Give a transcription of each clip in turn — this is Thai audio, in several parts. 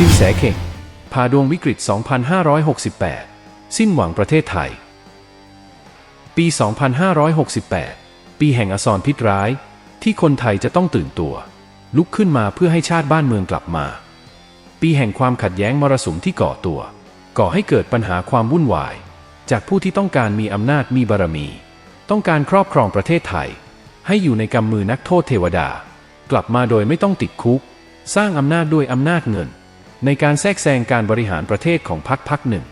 สิ้นแสเข่งพาดวงวิกฤต 2568 สิ้นหวังประเทศไทย ปี 2568 ปีแห่งอสรพิษร้าย ที่คนไทยจะต้องตื่นตัว ลุกขึ้นมาเพื่อให้ชาติบ้านเมืองกลับมา ปีแห่งความขัดแย้งมรสุมที่ก่อตัว ก่อให้เกิดปัญหาความวุ่นวาย จากผู้ที่ต้องการมีอำนาจมีบารมี ต้องการครอบครองประเทศไทย ให้อยู่ในกำมือนักโทษเทวดา กลับมาโดยไม่ต้องติดคุก สร้างอำนาจด้วยอำนาจเงิน ในการแทรกแซงการบริหารประเทศของพรรคพรรคหนึ่ง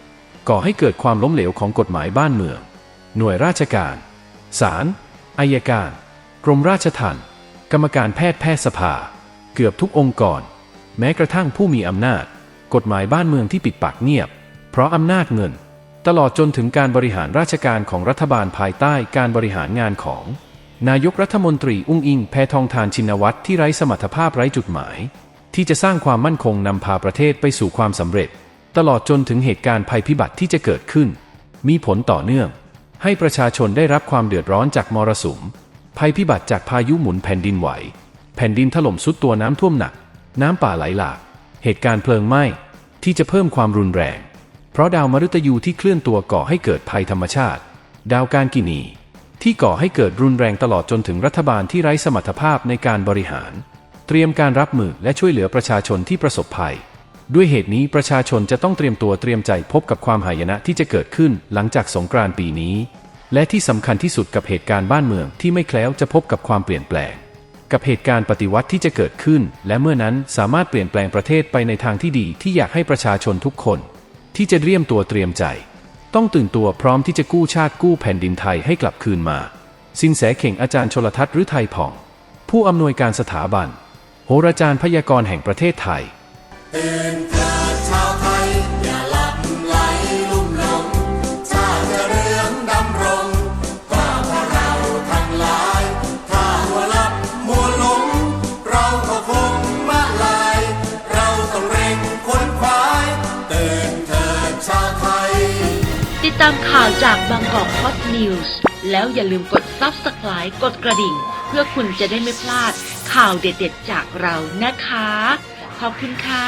ก่อให้เกิดความล้มเหลวของกฎหมายบ้านเมือง หน่วยราชการศาลอายการ กรมราชทัณฑ์กรรมการแพทย์แพทยสภา เกือบทุกองค์กร แม้กระทั่งผู้มีอำนาจ กฎหมายบ้านเมืองที่ปิดปากเงียบ เพราะอำนาจเงิน ตลอดจนถึงการบริหารราชการของรัฐบาลภายใต้การบริหารงานของ นายกรัฐมนตรีอุ้งอิงแพทองทานชินวัตรที่ไร้สมรรถภาพไร้จุดหมาย ที่จะสร้างความมั่นคงนำพาประเทศไปสู่ความสำเร็จ ตลอดจนถึงเหตุการณ์ภัยพิบัติที่จะเกิดขึ้น มีผลต่อเนื่อง ให้ประชาชนได้รับความเดือดร้อนจากมรสุม ภัยพิบัติจากพายุหมุนแผ่นดินไหว แผ่นดินถล่มซุดตัวน้ำท่วมหนัก น้ำป่าไหลหลาก เหตุการณ์เพลิงไหม้ที่จะเพิ่มความรุนแรง เพราะดาวมฤตยูที่เคลื่อนตัวก่อให้เกิดภัยธรรมชาติ ดาวการกินีที่ก่อให้เกิดรุนแรงตลอดจนถึงรัฐบาลที่ไร้สมรรถภาพในการบริหาร เตรียมการรับมือและช่วยเหลือประชาชนที่ประสบภัย ด้วยเหตุนี้ประชาชนจะต้องเตรียมตัวเตรียมใจพบกับความหายนะที่จะเกิดขึ้นหลังจากสงกรานต์ปีนี้ และที่สำคัญที่สุดกับเหตุการณ์บ้านเมืองที่ไม่แคล้วจะพบกับความเปลี่ยนแปลง กับเหตุการณ์ปฏิวัติที่จะเกิดขึ้น และเมื่อนั้นสามารถเปลี่ยนแปลงประเทศไปในทางที่ดีที่อยากให้ประชาชนทุกคน ที่จะเตรียมตัวเตรียมใจ ต้องตื่นตัวพร้อมที่จะกู้ชาติกู้แผ่นดินไทยให้กลับคืนมาสินแสเข่งอาจารย์ชลทัศน์หรือไทยผ่อง ผู้อำนวยการสถาบัน โหราจารย์พยากรณ์แห่งประเทศไทย ตื่นเถิดชาวไทย อย่าหลับไหลลุ่มหลง ชาติจะเรืองดำรงก็เพราะเราทั้งหลาย ถ้ามัวหลับมัวหลง เราก็คงมาลาย เราต้องเร่งค้นคว้ายตื่นเถิดชาวไทย ติดตามข่าวจากบางกอกฮอตนิวส์แล้วอย่าลืมกด Subscribe กดกระดิ่ง เพื่อคุณจะได้ไม่พลาด ข่าวเด็ดๆจากเรานะคะ ขอบคุณค่ะ